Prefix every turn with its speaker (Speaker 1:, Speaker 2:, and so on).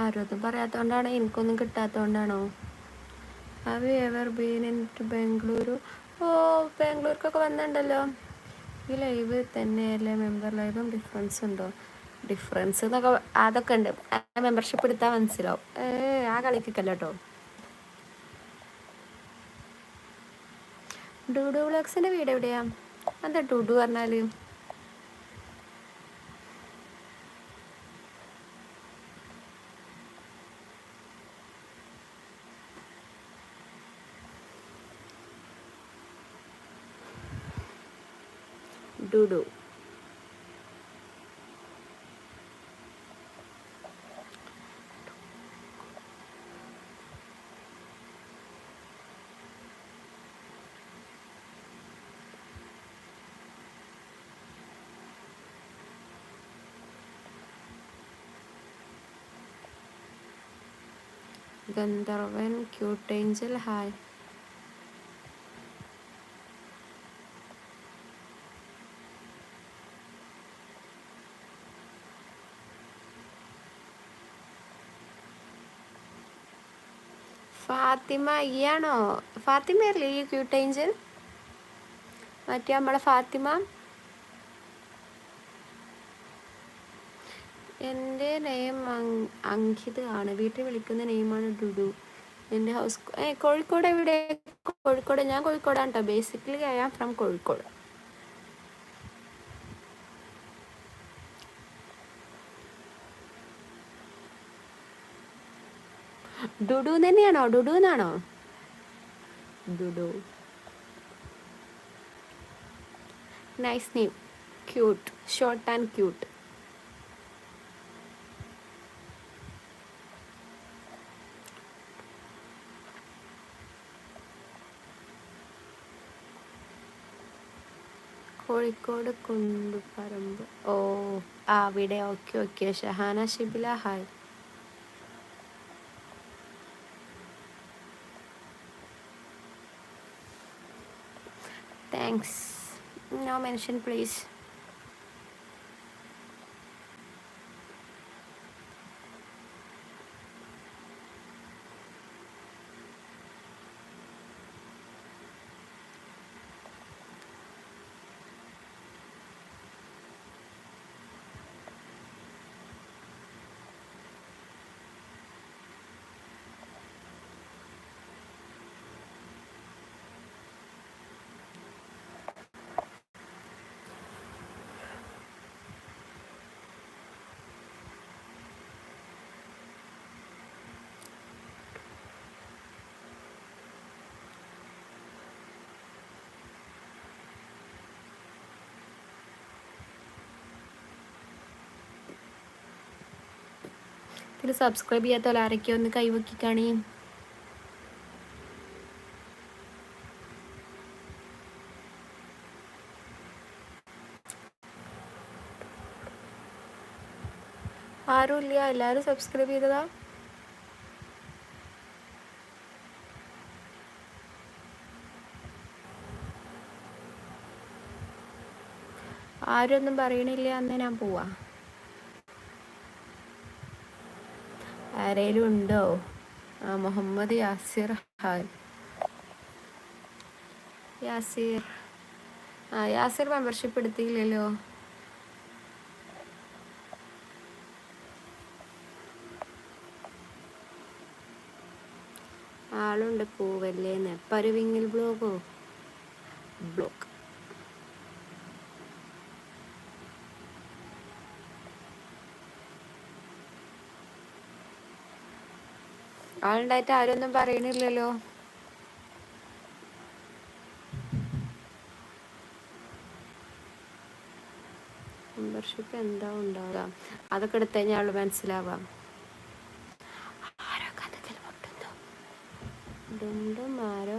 Speaker 1: ആരും പറയാത്തോണ്ടാണോ? എനിക്കൊന്നും കിട്ടാത്തോണ്ടാണോ? Have ever been into Bengaluru ഓ ബാംഗ്ലൂർക്കൊക്കെ വന്നിട്ടുണ്ടല്ലോ ഈ ലൈവ് തന്നെയല്ലേ? മെമ്പർ ലൈവും ഡിഫറൻസ് ഉണ്ടോ? ഡിഫറൻസ് എന്നൊക്കെ അതൊക്കെ ഉണ്ട്. മെമ്പർഷിപ്പ് എടുത്താൽ മനസ്സിലാവും. ഏ ആ കളിക്കല്ലോ കേട്ടോ ഡൂഡു വ്ളോഗ്സിന്റെ വീട് എവിടെയാ? എന്താ ഡൂഡു പറഞ്ഞാൽ ഡുഡു ഗന്ധർവൻ ക്യൂട്ട് ഏഞ്ചൽ ഹായ് ഫാത്തിമ ഈയാണോ ഫാത്തിമ അല്ലേ ഈ ക്യൂട്ട് ഏഞ്ചൽ മറ്റേ നമ്മളെ ഫാത്തിമ? എന്റെ നെയിം അങ്കിത് ആണ്. വീട്ടിൽ വിളിക്കുന്ന നെയിമാണ് ഡുഡു എന്റെ ഹൗസ് കോഴിക്കോട് എവിടെ കോഴിക്കോട്. ഞാൻ കോഴിക്കോടാണ് കേട്ടോ basically I am from Kozhikode. Dudu തന്നെയാണോ? ഡുഡു എന്നാണോ Dudu. Nice name cute short and cute Kozhikode Kunduparamba. ഓ ആ അവിടെ. Okay okay Shahana Shibila hi Thanks. No mention, please. ഇതിൽ സബ്സ്ക്രൈബ് ചെയ്യാത്ത ആരൊക്കെയോ ഒന്ന് കൈവക്കിക്കാണി. ആരും ഇല്ല എല്ലാവരും സബ്സ്ക്രൈബ് ചെയ്തതാ. ആരും ഒന്നും പറയണില്ല അന്ന് ഞാൻ പോവാ. ആരേലും ഉണ്ടോ? ആ മുഹമ്മദ് യാസിർ ഹാൻ യാസിർ. ആ യാസിർ മെമ്പർഷിപ്പ് എടുത്തില്ലല്ലോ. ആളുണ്ട് പൂവല്ലേന്ന് പരുവിങ്ങിൽ ബ്ലോഗോ ബ്ലോക്ക്. ആളുണ്ടായിട്ട് ആരൊന്നും പറയണില്ലല്ലോ. മെമ്പർഷിപ്പ് എന്താ ഉണ്ടാവുക? അതൊക്കെ എടുത്തു കഴിഞ്ഞാൽ ആൾ മനസ്സിലാവാം. ആരോ കഥകൾ പൊട്ടുന്നു ആരോ